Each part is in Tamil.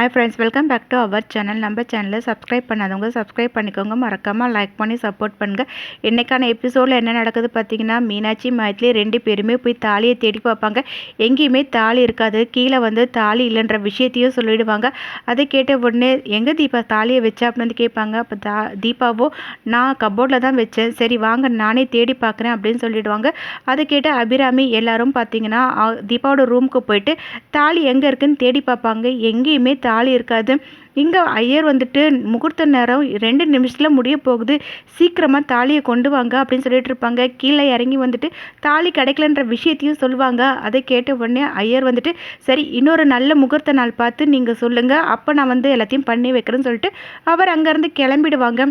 Hi friends welcome back to our channel நம்ம சேனலை சப்ஸ்கிரைப் பண்ணாதவங்க சப்ஸ்கிரைப் பண்ணிக்கோங்க. மறக்காமல் லைக் பண்ணி சப்போர்ட் பண்ணுங்கள் இன்றைக்கான எபிசோடில் என்ன நடக்குது பார்த்தீங்கன்னா மீனாட்சி மைத்லி ரெண்டு பேருமே போய் தாலியை தேடி பார்ப்பாங்க. எங்கேயுமே தாலி இருக்காது. கீழே வந்து தாலி இல்லைன்ற விஷயத்தையும் சொல்லிடுவாங்க. அதை கேட்ட உடனே எங்கே தீபா தாலியை வச்சா? அப்படின்னு வந்து கேட்பாங்க. அப்போ தா தீபாவோ நான் கபோர்டில் தான் வச்சேன். சரி வாங்க நானே தேடி பார்க்குறேன் அப்படின்னு சொல்லிடுவாங்க. அதை கேட்ட அபிராமி எல்லாரும் பார்த்தீங்கன்னா தீபாவோட ரூமுக்கு போயிட்டு தாலி எங்கே இருக்குன்னு தேடி பார்ப்பாங்க. எங்கேயுமே தாலி இருக்காது. இங்கே ஐயர் வந்துட்டு முகூர்த்த நேரம் ரெண்டு நிமிஷத்தில் முடிய போகுது. சீக்கிரமாக தாலியை கொண்டு வாங்க அப்படின்னு சொல்லிட்டு இருப்பாங்க. கீழே இறங்கி வந்துட்டு தாலி கிடைக்கலன்ற விஷயத்தையும் சொல்லுவாங்க. அதை கேட்ட உடனே ஐயர் வந்துட்டு சரி இன்னொரு நல்ல முகூர்த்த நாள் பார்த்து நீங்கள் சொல்லுங்கள் அப்போ நான் வந்து எல்லாத்தையும் பண்ணி வைக்கிறேன்னு சொல்லிட்டு அவர் அங்கேருந்து கிளம்பிடுவாங்க.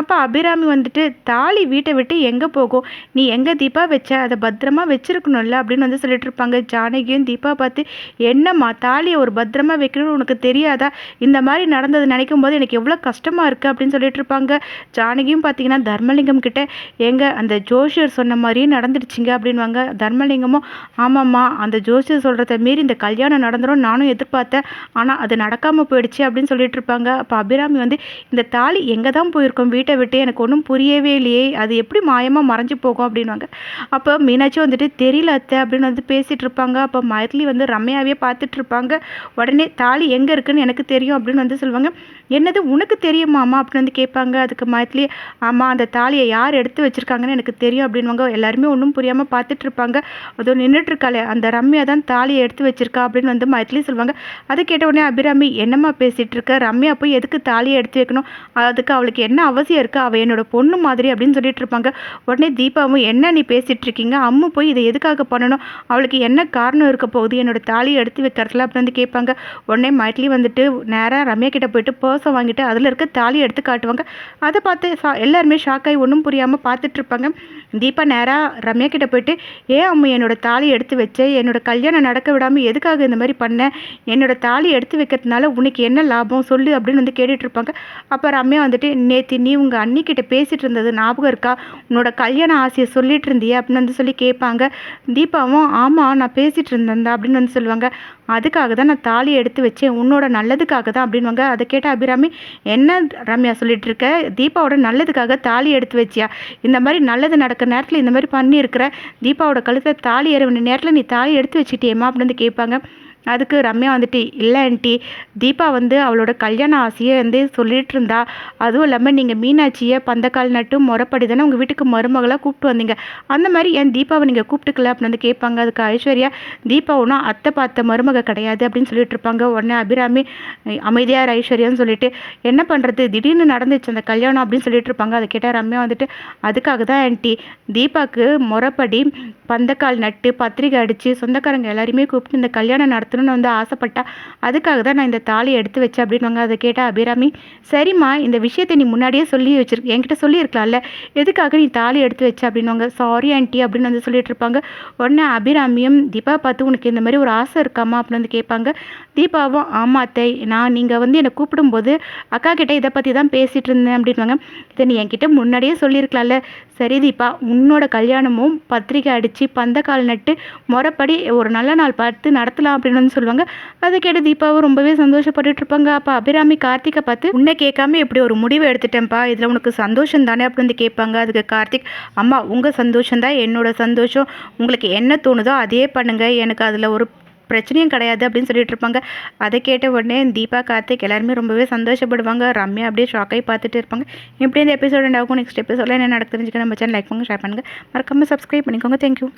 அப்போ அபிராமி வந்துட்டு தாலி வீட்டை விட்டு எங்கே போகும்? நீ எங்கே தீபா வச்ச? அதை பத்திரமா வச்சுருக்கணும்ல? அப்படின்னு வந்து சொல்லிட்டு இருப்பாங்க. ஜானகியும் தீபா பார்த்து என்னம்மா தாலியை ஒரு பத்திரமா வைக்கணும்னு உனக்கு தெரியாதா? இந்த மாதிரி நடந்தது நினைக்கும் போது எனக்கு எவ்வளோ கஷ்டமாக இருக்குது அப்படின்னு சொல்லிட்டு இருப்பாங்க. ஜானகியும் பார்த்தீங்கன்னா தர்மலிங்கம் கிட்ட எங்க அந்த ஜோஷியர் சொன்ன மாதிரியே நடந்துடுச்சிங்க அப்படின்வாங்க தர்மலிங்கமும் ஆமாம்மா அந்த ஜோஷியர் சொல்கிறத மீறி இந்த கல்யாணம் நடந்துடும் நானும் எதிர்பார்த்தேன். ஆனால் அது நடக்காமல் போயிடுச்சு அப்படின்னு சொல்லிட்டு இருப்பாங்க. அப்போ அபிராமி வந்து இந்த தாலி எங்கே தான் போயிருக்கோம்? வீட்டை விட்டு எனக்கு ஒன்றும் புரியவே இல்லையே. அது எப்படி மாயமாக மறைஞ்சு போகும்? அப்படின்வாங்க அப்போ மீனாட்சி வந்துட்டு தெரியல அத்தை அப்படின்னு வந்து பேசிட்டு இருப்பாங்க. அப்போ மயத்லி வந்து ரம்யாவே பார்த்துட்டு இருப்பாங்க. உடனே தாலி எங்கே இருக்குன்னு எனக்கு தெரியும் அப்படின்னு வந்து சொல்லுவாங்க என்னது உனக்கு தெரியுமாமா அப்படின்னு வந்து கேட்பாங்க. அதுக்கு மைத்லி ஆமாம் அந்த தாலியை யார் எடுத்து வச்சுருக்காங்கன்னு எனக்கு தெரியும் அப்படின்வாங்க எல்லாருமே ஒன்றும் புரியாமல் பார்த்துட்டு இருப்பாங்க அதோ நின்றுட்டு இருக்காளே அந்த ரம்யா தான் தாலியை எடுத்து வச்சிருக்கா அப்படின்னு வந்து மைத்லி சொல்லுவாங்க. அதை கேட்ட உடனே அபிராமி என்னம்மா பேசிகிட்டு இருக்க ரம்யா போய் எதுக்கு தாலியை எடுத்து வைக்கணும்? அதுக்கு அவளுக்கு என்ன அவசியம் இருக்குது அவள் என்னோட பொண்ணு மாதிரி அப்படின்னு சொல்லிட்டு இருப்பாங்க உடனே தீபாவும் என்ன நீ பேசிகிட்டு இருக்கீங்க அம்மு போய் இதை எதுக்காக பண்ணணும்? அவளுக்கு என்ன காரணம் இருக்க போகுது? என்னோட தாலியை எடுத்து வைக்கிறதுல? அப்படின்னு வந்து கேட்பாங்க. உடனே மைத்லி வந்துட்டு நேராக ரம்யா கிட்ட போயிட்டு பர்ஸை வாங்கிட்டு அதில் இருக்க தாலியை எடுத்து காட்டுவாங்க. அதை பார்த்து சா- எல்லாருமே ஷாக் ஆகி ஒன்றும் புரியாமல் பார்த்துட்ருப்பாங்க தீபா நேராக ரம்யா கிட்ட போயிட்டு ஏன் அம்மா என்னோட தாலி எடுத்து வச்சேன் என்னோடய கல்யாணம் நடக்க விடாமல் எதுக்காக இந்த மாதிரி பண்ண? என்னோட தாலி எடுத்து வைக்கிறதுனால உனக்கு என்ன லாபம்? சொல்லு அப்படின்னு வந்து கேட்டுட்ருப்பாங்க அப்போ ரம்யா வந்துட்டு நேற்று நீ உங்கள் அண்ணிக்கிட்ட பேசிகிட்டு இருந்தது ஞாபகம் இருக்கா? உன்னோட கல்யாண ஆசையை சொல்லிட்டு இருந்தியே அப்படின்னு வந்து சொல்லி கேட்பாங்க. தீபாவும் ஆமாம் நான் பேசிகிட்டு இருந்தேன் அப்படின்னு வந்து சொல்லுவாங்க. அதுக்காக தான் நான் தாலி எடுத்து வச்சேன். உன்னோட நல்லதுக்காக தான் அப்படின்வாங்க அதை கேட்ட அபிராமி என்ன ரம்யா சொல்லிட்டு இருக்க? தீபாவோட நல்லதுக்காக தாலி எடுத்து வச்சியா? இந்த மாதிரி நல்லது நடக்கிற நேரத்தில் இந்த மாதிரி பண்ணியிருக்கிற தீபாவோட கழுத்தை தாலி ஏற வேண்டிய நேரத்தில் நீ தாலி எடுத்து வச்சுட்டியேம்மா? அப்படின்னு வந்து கேட்பாங்க. அதுக்கு ரம்யா வந்துட்டு இல்லை ஆண்டி தீபா வந்து அவளோட கல்யாண ஆசையை வந்து சொல்லிட்டு இருந்தா அதுவும் இல்லாமல் நீங்கள் மீனாட்சியை பந்தக்கால் நட்டு முறப்படி தானே உங்கள் வீட்டுக்கு மருமகளாக கூப்பிட்டு வந்தீங்க? அந்த மாதிரி ஏன் தீபாவை நீங்கள் கூப்பிட்டுக்கல? அப்படின்னு வந்து கேட்பாங்க. அதுக்கு ஐஸ்வர்யா தீபா ஒன்றும் அத்தை பார்த்த மருமக கிடையாது அப்படின்னு சொல்லிட்டு இருப்பாங்க. உடனே அபிராமி அமைதியார் ஐஸ்வர்யான்னு சொல்லிட்டு என்ன பண்ணுறது திடீர்னு நடந்துச்சு அந்த கல்யாணம் அப்படின்னு சொல்லிட்டு இருப்பாங்க. அதை கேட்டால் ரம்யா வந்துட்டு அதுக்காக தான் ஆண்டி தீபாவுக்கு முறப்படி பந்தக்கால் நட்டு பத்திரிக்கை அடித்து சொந்தக்காரங்க எல்லாருமே கூப்பிட்டு இந்த கல்யாணம் நடத்தணும்னு வந்து ஆசைப்பட்டா அதுக்காக தான் நான் இந்த தாலியை எடுத்து வச்சேன் அப்படின்னு அதை கேட்டால் அபிராமி சரிம்மா இந்த விஷயத்தை நீ முன்னாடியே சொல்லி வச்சிருக்க என்கிட்ட சொல்லியிருக்கலாம்ல. எதுக்காக நீ தாலி எடுத்து வச்ச? அப்படின்வாங்க சாரி ஆண்டி அப்படின்னு வந்து சொல்லிட்டு இருப்பாங்க. உடனே அபிராமியும் தீபா பார்த்து உனக்கு இந்த மாதிரி ஒரு ஆசை இருக்காமா அப்படின்னு வந்து கேட்பாங்க. தீபாவும் ஆமா அத்தை. நான் நீங்கள் வந்து என்னை கூப்பிடும்போது அக்கா கிட்டே இதை பற்றி தான் பேசிகிட்டு இருந்தேன் அப்படின்வாங்க இதை நீ என்கிட்ட முன்னாடியே சொல்லியிருக்கலாம்ல. சரி தீபா உன்னோட கல்யாணமும் பத்திரிக்கை அடித்து பந்தக்கால் நட்டு முறைப்படி ஒரு நல்ல நாள் பார்த்து நடத்தலாம் அப்படின்னு வந்து சொல்லுவாங்க. அதை கேட்டு தீபாவும் ரொம்பவே சந்தோஷப்பட்டுட்டு இருப்பாங்க அப்போ அபிராமி கார்த்திகை பார்த்து உன்னை கேட்காம இப்படி ஒரு முடிவு எடுத்துட்டேன்ப்பா. இதில் உனக்கு சந்தோஷம் தானே அப்படின்னு வந்து கேட்பாங்க. அதுக்கு கார்த்திக் அம்மா உங்கள் சந்தோஷம் தான் என்னோட சந்தோஷம். உங்களுக்கு என்ன தோணுதோ அதே பண்ணுங்க. எனக்கு அதில் ஒரு பிரச்சனையும் கிடையாது. அப்படின்னு சொல்லிட்டு இருப்பாங்க அதை கேட்ட உடனே தீபா கார்த்திக் எல்லாருமே ரொம்பவே சந்தோஷப்படுவாங்க. ரம்யா அப்படியே ஷாக்காகி பார்த்துட்டு இருப்பாங்க. இப்படி இந்த எபிசோட் ஆகும். நெக்ஸ்ட் எபிசோடில் என்ன நடக்கு தெரிஞ்சுக்க நம்ம சேனல் லைக் பண்ணுங்க ஷேர் பண்ணுங்கள் மறக்காமல் சப்ஸ்கிரைப் பண்ணிக்கோங்க. தேங்க்யூ